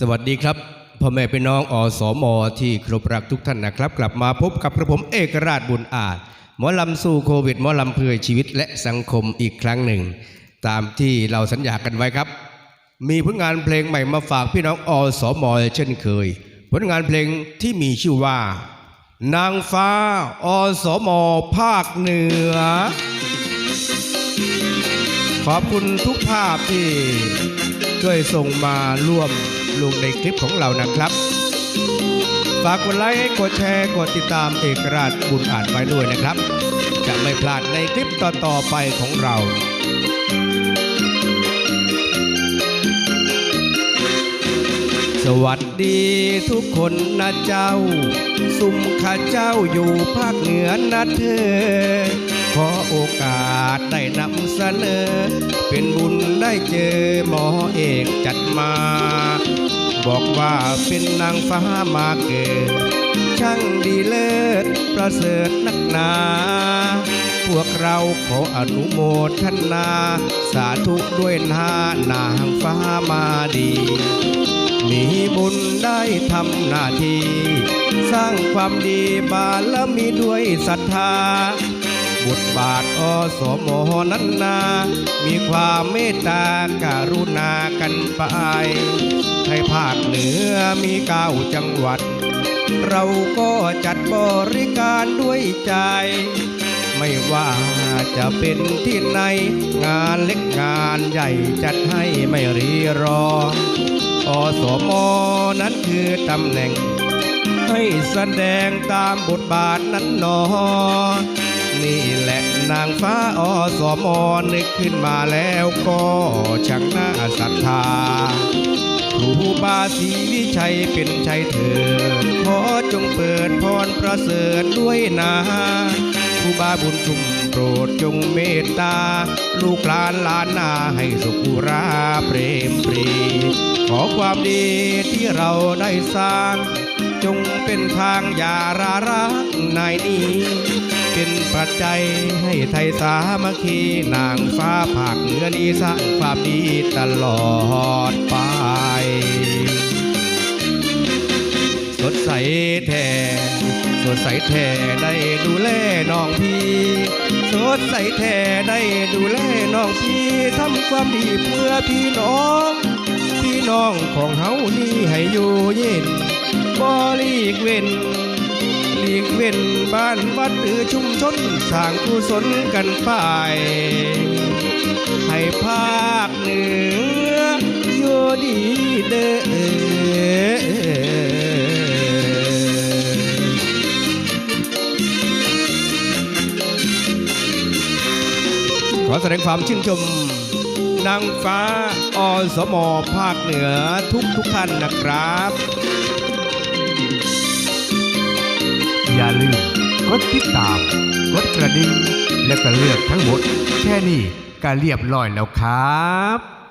สวัสดีครับพ่อแม่พี่น้องอสมอที่ครพรักทุกท่านนะครับ กลับมาพบกับกระผมเอกราชบุญอาจหมอลำสู้โควิดหมอลำเพื่อชีวิตและสังคมอีกครั้งหนึ่ง ตามที่เราสัญญากันไว้ครับ มีผลงานเพลงใหม่มาฝากพี่น้องอสมอเช่นเคย ผลงานเพลงที่มีชื่อว่า นางฟ้าอสมอภาคเหนือ ขอบคุณทุกภาพที่ช่วยส่งมาร่วม ลงในคลิปของเรานะครับ ฝากกดไลค์กดแชร์กดติดตามเอกราชบุญอ่านไว้ด้วยนะครับ จะไม่พลาดในคลิปต่อๆไปของเราสวัสดีทุกคนนะเจ้า สุมข้าเจ้าอยู่ภาคเหนือนะเธอ ขอโอกาสได้นำเสนอ เป็นบุญได้เจอหมอเอกจัดมา บอกว่าเป็นนางฟ้ามาเกิด ช่างดีเลิศประเสริฐนักหนา พวกเราขออนุโมทนา สาธุด้วยนานางฟ้ามาดี มีบุญได้ทำหน้าที่ สร้างความดีบารมีด้วยศรัทธา บทบาทอสมนั้นนา มีความเมตตาการุณากันไปให้ภาคเหนือมีเก้าจังหวัด เราก็จัดบริการด้วยใจ ไม่ว่าจะเป็นที่ไหน งานเล็กงานใหญ่จัดให้ไม่รีรอ อสมนั้นคือตำแหน่ง ให้แสดงตามบทบาทนั้นหนอ นี่แหละนางฟ้าอสมอนึกขึ้นมาแล้วก็ช่างน่าศรัทธาครูบาศรีวิชัยเป็นชัยเถิดขอจงเปิดพรประเสริฐด้วยนะครูบาบุญชุมโปรดจงเมตตา ลูกหลานหลานนาให้สุขุราเปรมปรี ขอความดีที่เราได้สร้าง จงเป็นทางอยารารักนายนี้ เป็นปัจจัยให้ไทยสามัคคีนางฟ้าภาคเหนือนี้สร้างความดีตลอดไป สดใสแท้สดใสแท้ได้ดูแลน้องพี่สดใสแท้ได้ดูแลน้องพี่ทำความดีเพื่อพี่น้อง พี่น้องของเฮานี่ให้อยู่เย็น บ่หลีกเว้นหลีกเว้นบ้านวัดหรือชุมชนสร้างกุศลกันไปให้ภาคเหนืออยู่ดีเด้อขอแสดงความชื่นชมนางฟ้าอสมภาคเหนือทุกทุกท่านนะครับ อย่าลืมกดติดตาม กดกระดิ่ง และก็เลือกทั้งหมด แค่นี้ก็เรียบร้อยแล้วครับ